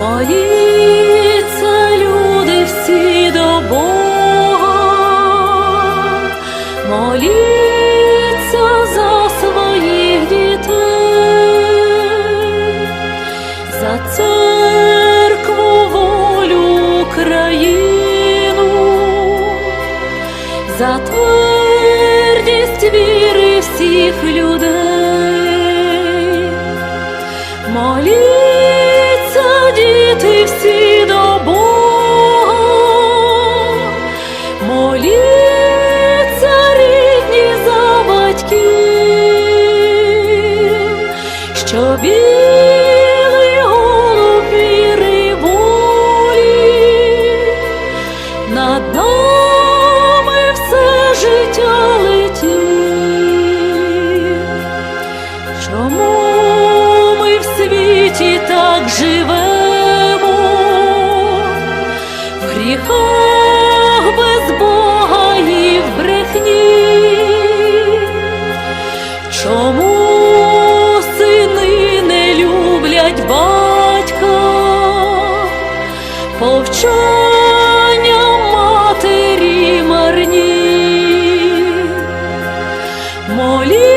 Моліться, люди всі до Бога, моліться за своїх дітей, за церкву волю Україну, за твердість віри всіх людей. Діти всі до Бога, моліться, рідні за батьків, що білий голуб віри над нами гріхах без Бога і в брехні? Чому сини не люблять батька, повчання матері марні? Молі